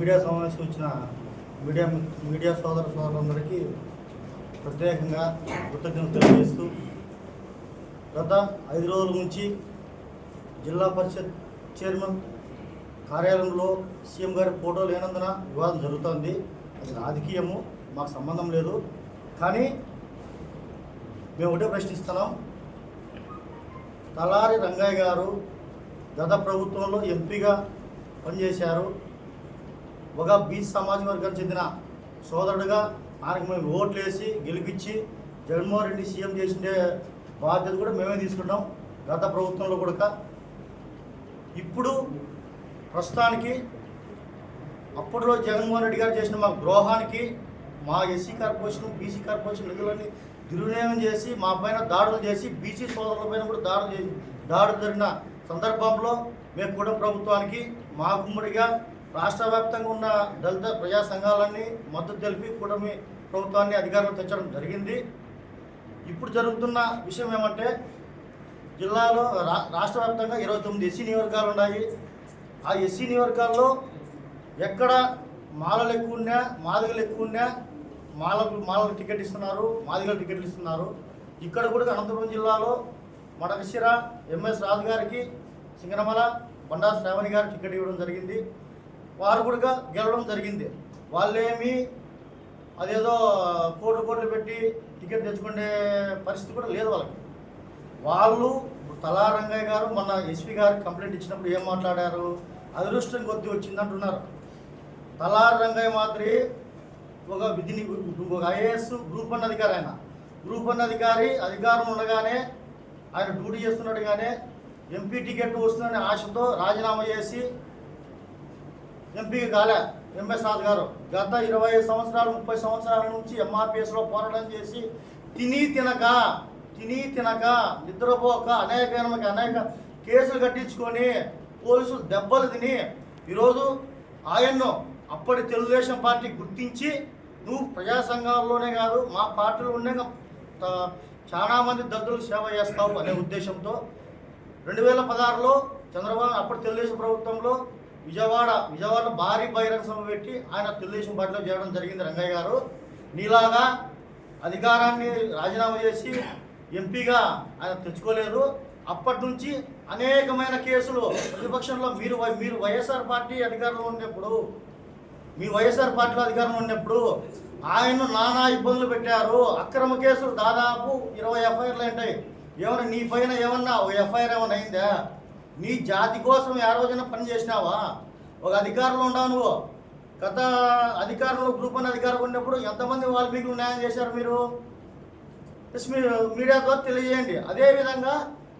Media సమావేశం వచ్చిన media media సోదర సోదరులందరికీ ప్రత్యేకంగా కృతజ్ఞతలు తెలియజేస్తూ గత ఐదు రోజుల నుంచి జిల్లా పరిషత్ చైర్మన్ కార్యాలయంలో సీఎం గారి ఫోటో లేనందున వివాదం జరుగుతోంది. అది రాజకీయము మాకు సంబంధం లేదు. కానీ మేము ఒకటే ప్రశ్నిస్తున్నాం. తలారి రంగయ్య గారు గత ప్రభుత్వంలో ఎంపీగా పనిచేశారు. ఒక బీచ్ సమాజ వర్గానికి చెందిన సోదరుడుగా ఆయనకు మేము ఓట్లు వేసి గెలిపించి జగన్మోహన్ రెడ్డి సీఎం చేసిండే బాధ్యత కూడా మేమే తీసుకున్నాం గత ప్రభుత్వంలో కూడా ఇప్పుడు ప్రస్తుతానికి అప్పట్లో జగన్మోహన్ రెడ్డి గారు చేసిన మా ద్రోహానికి మా ఎస్సీ కార్పొరేషన్ బీసీ కార్పొరేషన్ నిధులన్నీ దుర్వినియోగం చేసి మా పైన దాడులు చేసి బీసీ సోదరుల పైన కూడా దాడులు చేసి దాడులు జరిగిన సందర్భంలో మేము కూడా ప్రభుత్వానికి మా గుమ్మడిగా రాష్ట్ర వ్యాప్తంగా ఉన్న దళిత ప్రజా సంఘాలన్నీ మద్దతు తెలిపి కూటమి ప్రభుత్వాన్ని అధికారంలో తెచ్చడం జరిగింది. ఇప్పుడు జరుగుతున్న విషయం ఏమంటే జిల్లాలో రా రాష్ట్ర వ్యాప్తంగా ఇరవై తొమ్మిది ఎస్సీ నియోజకాలు ఉన్నాయి. ఆ ఎస్సీ నియోజకాల్లో ఎక్కడ మాలలు ఎక్కువ ఉన్నా మాదిగలు ఎక్కువ ఉన్నా మాలకు మాలకు టికెట్ ఇస్తున్నారు మాదిగలు టికెట్లు ఇస్తున్నారు. ఇక్కడ కూడా అనంతపురం జిల్లాలో మడకశిర ఎంఎస్ రాజు గారికి సింగనమల బండా శ్రావణి గారు టికెట్ ఇవ్వడం జరిగింది. వారు కూడా గెలవడం జరిగింది. వాళ్ళేమి అదేదో కోట్లు కోట్లు పెట్టి టికెట్ తెచ్చుకునే పరిస్థితి కూడా లేదు వాళ్ళకి. వాళ్ళు తలా రంగయ్య గారు మన ఎస్పీ గారు కంప్లైంట్ ఇచ్చినప్పుడు ఏం మాట్లాడారు? అదృష్టం కొద్ది వచ్చిందంటున్నారు. తలా రంగయ్య మాదిరి ఒక విధిని ఒక ఐఏఎస్ గ్రూప్ వన్ అధికారి ఆయన. గ్రూప్ వన్ అధికారి అధికారం ఉండగానే ఆయన డ్యూటీ చేస్తున్నట్టుగానే ఎంపీ టికెట్ వస్తుందనే ఆశతో రాజీనామా చేసి ఎంపీ కాలే ఎంఎస్ గారు. గత ఇరవై సంవత్సరాలు ముప్పై సంవత్సరాల నుంచి ఎంఆర్పిఎస్లో పోరాటం చేసి తిని తినక తిని తినక నిద్రపోక అనేక అనేక కేసులు కట్టించుకొని పోలీసులు దెబ్బలు తిని ఈరోజు ఆయన్ను అప్పటి తెలుగుదేశం పార్టీ గుర్తించి నువ్వు ప్రజా సంఘాల్లోనే కాదు మా పార్టీలో ఉండే చాలామంది దద్దులకు సేవ చేస్తావు అనే ఉద్దేశంతో రెండు వేల పదహారులో చంద్రబాబు అప్పటి తెలుగుదేశం ప్రభుత్వంలో విజయవాడ విజయవాడలో భారీ బహిరంగ సభ పెట్టి ఆయన తెలుగుదేశం పార్టీలో చేరడం జరిగింది రంగయ్య గారు. నీలాగా అధికారాన్ని రాజీనామా చేసి ఎంపీగా ఆయన తెచ్చుకోలేరు అప్పటి నుంచి అనేకమైన కేసులు ప్రతిపక్షంలో మీరు వై- మీరు వైఎస్ఆర్ పార్టీ అధికారంలో ఉన్నప్పుడు మీ వైఎస్ఆర్ పార్టీలో అధికారంలో ఉన్నప్పుడు ఆయన నానా ఇబ్బందులు పెట్టారు. అక్రమ కేసులు దాదాపు ఇరవై ఎఫ్ఐఆర్లు ఉంటాయి. ఏమైనా నీ పైన ఏమన్నా ఒక ఎఫ్ఐఆర్ ఏమైనా అయిందా? నీ జాతి కోసం ఏ రోజైనా పని చేసినావా? ఒక అధికారంలో ఉన్నావు నువ్వు. గత అధికారంలో గ్రూప్ అని అధికారం ఉన్నప్పుడు ఎంతమంది వాల్మీకులు న్యాయం చేశారు మీరు? మీరు మీడియా ద్వారా తెలియజేయండి. అదేవిధంగా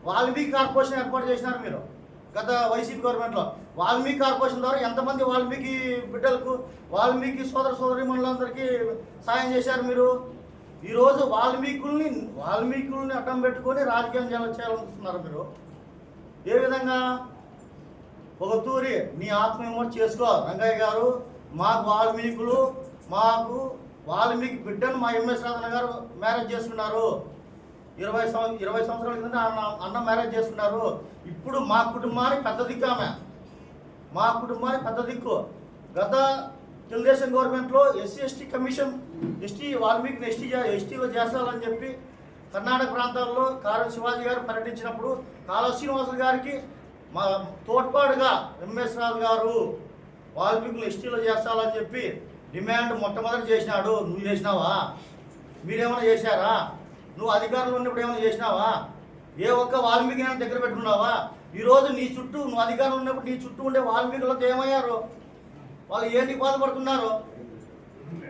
వాల్మీకి కార్పొరేషన్ ఏర్పాటు చేసినారు మీరు. గత వైసీపీ గవర్నమెంట్లో. వాల్మీకి కార్పొరేషన్ ద్వారా ఎంతమంది వాల్మీకి బిడ్డలకు వాల్మీకి సోదర సోదరి మనులందరికీ సాయం చేశారు మీరు? ఈరోజు వాల్మీకుల్ని వాల్మీకుల్ని అడ్డం పెట్టుకొని రాజకీయం చేయాలని చేయాలనుకుంటున్నారు మీరు. ఏ విధంగా? ఒక తూరి నీ ఆత్మవిమర్శ చేసుకో. రంగయ్య గారు మాకు వాల్మీకులు మాకు వాల్మీకి బిడ్డను మా ఎంఎస్ రాధన గారు మ్యారేజ్ చేసుకున్నారు. ఇరవై సంవ ఇరవై సంవత్సరాల కింద అన్న అన్న మ్యారేజ్ చేసుకున్నారు. ఇప్పుడు మా కుటుంబానికి పెద్ద దిక్కు ఆమె. మా కుటుంబానికి పెద్ద దిక్కు. గత తెలుగుదేశం గవర్నమెంట్లో SC ST commission ST Valmiki ST ఎస్టీలో చేస్తారని చెప్పి కర్ణాటక ప్రాంతాల్లో కారు శివాజీ గారు పర్యటించినప్పుడు కాళ శ్రీనివాసులు గారికి మా తోడ్పాటుగా ఎంఎస్ రాజు గారు వాల్మీకులు ఎస్టీలో చేస్తారని చెప్పి డిమాండ్ మొట్టమొదటి చేసినాడు. నువ్వు చేసినావా? మీరేమైనా చేశారా? నువ్వు అధికారంలో ఉన్నప్పుడు ఏమైనా చేసినావా? ఏ ఒక్క వాల్మీకి అయినా దగ్గర పెట్టుకున్నావా? ఈరోజు నీ చుట్టూ నువ్వు అధికారులు ఉన్నప్పుడు నీ చుట్టూ ఉండే వాల్మీకులతో ఏమయ్యారు? వాళ్ళు ఏంటి బాధపడుతున్నారు?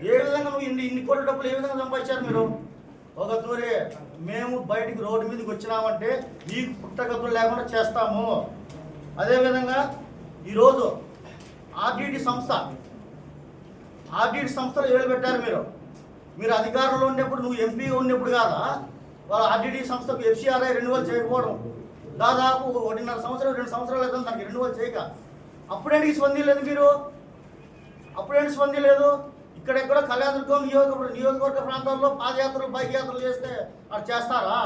ఏ విధంగా నువ్వు ఇన్ని ఇన్ని కోట్ల డబ్బులు ఏ విధంగా సంపాదించారు మీరు? ఒక తూరి మేము బయటికి రోడ్డు మీదకి వచ్చినామంటే మీకు పుట్టగతులు లేకుండా చేస్తాము. అదేవిధంగా ఈరోజు ఆర్డిటి సంస్థ ఆర్డిటి సంస్థలు ఏళ్ళు పెట్టారు మీరు. మీరు అధికారంలో ఉన్నప్పుడు నువ్వు ఎంపీ ఉన్నప్పుడు కాదా? వాళ్ళ ఆర్డిటి సంస్థకు ఎఫ్సిఆర్ఐ రెన్యువల్ చేయకపోవడం. దాదాపు ఒకటిన్నర సంవత్సరం రెండు సంవత్సరాలు అవుతుంది దానికి రెన్యువల్ చేయక. అప్పుడేంటి స్పందిలేదు మీరు? అప్పుడేంటి స్పందించలేదు? ఇక్కడెక్కడ కళ్యాణదుర్గం నియోజకవర్గ నియోజకవర్గ ప్రాంతాల్లో పాదయాత్రలు బైక్ యాత్రలు చేస్తే అది చేస్తారా?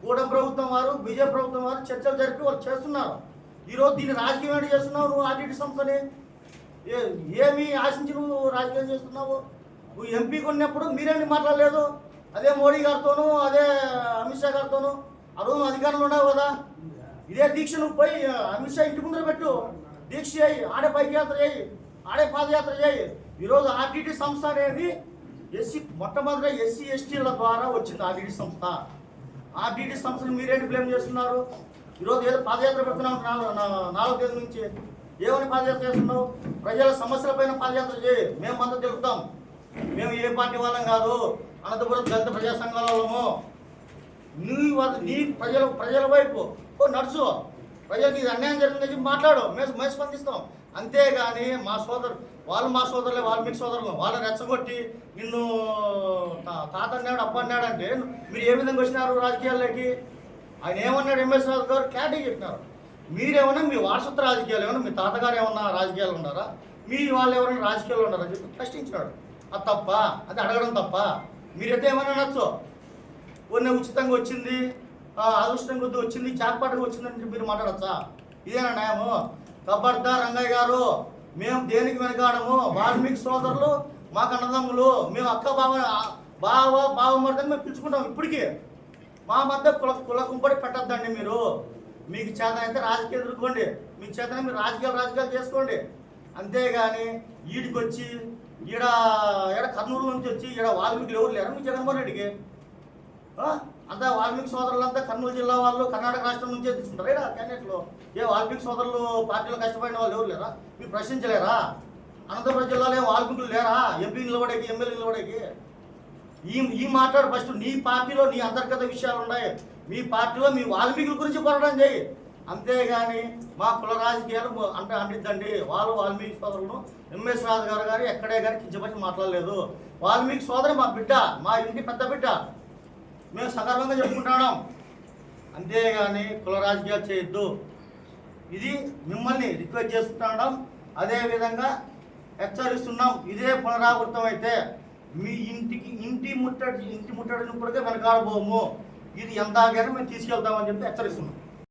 కూటమి ప్రభుత్వం వారు బీజేపీ ప్రభుత్వం వారు చర్చలు జరిపి వాళ్ళు చేస్తున్నారు. ఈరోజు దీన్ని రాజకీయం ఏంటి చేస్తున్నావు నువ్వు ఆర్టీటీ సంస్థని? ఏ ఏమి ఆశించి నువ్వు రాజకీయం చేస్తున్నావు? నువ్వు ఎంపీ కొన్నప్పుడు మీరేంటి మాట్లాడలేదు? అదే మోడీ గారితోనూ అదే అమిత్ షా గారితోనూ. ఆ రోజు ఉన్నావు కదా. ఇదే దీక్ష నువ్వు పోయి అమిత్ షా ఇంటి ముందర పెట్టు. దీక్ష చేయి ఆడే బైక్ యాత్ర చేయి. ఆడే పాదయాత్ర చేయి. ఈరోజు ఆర్టీటీ సంస్థ అనేది ఎస్సీ మొట్టమొదట ఎస్సీ ఎస్టీల ద్వారా వచ్చింది ఆర్టీటీ సంస్థ. ఆర్టీటీ సంస్థను మీరేంటి బ్లేమ్ చేస్తున్నారు? ఈరోజు ఏదో పాదయాత్ర పెడుతున్నాం నాలుగు నాలుగు నాలుగో తేదీ నుంచి. ఏమని పాదయాత్ర చేస్తున్నావు? ప్రజల సమస్యలపైన పాదయాత్ర చేయి. మేము మద్దతు తెలుపుతాం. మేము ఏ పార్టీ వాళ్ళం కాదు. అనంతపురం దళిత ప్రజా సంఘాల వాళ్ళము. నీ నీ ప్రజల ప్రజల వైపు. ఓ నడుచు. ప్రజలకు ఇది అన్యాయం జరిగిందని మాట్లాడు. మేము మేము స్పందిస్తాం. అంతేగాని మా సోదరు వాళ్ళు మా సోదరులే వాళ్ళు మీకు సోదరులు. వాళ్ళని రెచ్చగొట్టి నిన్ను తాత అన్నాడు అప్ప అన్నాడు అంటే మీరు ఏ విధంగా వచ్చినారు రాజకీయాల్లోకి? ఆయన ఏమన్నాడు ఎంఎస్ రాజు గారు? క్లారిటీ చెప్పినారు. మీరేమన్నా మీ వారసత్వ రాజకీయాలు ఏమన్నా మీ తాతగారు ఏమన్నా రాజకీయాలు ఉన్నారా? మీ వాళ్ళు ఎవరైనా రాజకీయాలు ఉన్నారా చెప్పి ప్రశ్నించినాడు. అది తప్ప? అది అడగడం తప్ప? మీరైతే ఏమన్నా నచ్చు కొన్ని ఉచితంగా వచ్చింది అదృష్టం కొద్ది వచ్చింది చాక్పాటుగా వచ్చిందని మీరు మాట్లాడచ్చా? ఇదేనా న్యాయము? కబర్దా రంగయ్య గారు మేము దేనికి వెనకాడము? వాల్మీకి సోదరులు మాకు అన్నదమ్ములు మేము అక్క బావ బావ బావ మర్దని మేము పిలుచుకుంటాం ఇప్పటికీ. మా మధ్య కుల కుల కుంపడి పెట్టద్దండి మీరు. మీకు చేత అయితే రాజకీయం ఎదుర్కోండి. మీకు చేతనే మీరు రాజకీయాలు రాజకీయాలు చేసుకోండి. అంతేగాని ఈడికి వచ్చి ఈడ ఈడ కర్నూలు నుంచి వచ్చి ఈడ వాల్మీకులు ఎవరు లేరు మీ జగన్మోహన్ రెడ్డికి? అంతా వాల్మీకి సోదరులంతా కర్నూలు జిల్లా వాళ్ళు కర్ణాటక రాష్ట్రం నుంచే తీసుకుంటారు. ఏడా క్యాండిడేట్లు? ఏ వాల్మీకి సోదరులు పార్టీలో కష్టపడిన వాళ్ళు ఎవరు లేరా? మీరు ప్రశ్నించలేరా? అనంతపురం జిల్లాలో ఏం వాల్మీకులు లేరా? ఎంపీ నిలబడేకి ఎమ్మెల్యే నిలబడేకి? ఈ ఈ మాట్లాడు ఫస్ట్. నీ పార్టీలో నీ అంతర్గత విషయాలు ఉన్నాయి. మీ పార్టీలో మీ వాల్మీకుల గురించి పోరాటం చేయి. అంతేగాని మా కుల రాజకీయాలు అంటే అంటిద్దండి. వాళ్ళు వాల్మీకి సోదరులను ఎంఎస్ రాజు గారు గారు ఎక్కడే కానీ కించపరిచి మాట్లాడలేదు. వాల్మీకి సోదరు మా బిడ్డ మా ఇంటి పెద్ద బిడ్డ. మేము సగర్వంగా చెప్పుకుంటున్నాం. అంతేగాని కుల రాజకీయాలు చేయొద్దు. ఇది మిమ్మల్ని రిక్వెస్ట్ చేసుకుంటాం అదేవిధంగా హెచ్చరిస్తున్నాం. ఇదే పునరావృతం అయితే మీ ఇంటికి ఇంటి ముట్టడి ఇంటి ముట్టడిని కూడా వెనకాడబోము. ఇది ఎంత ఆగారో మేము తీసుకెళ్తామని చెప్పి హెచ్చరిస్తున్నాం.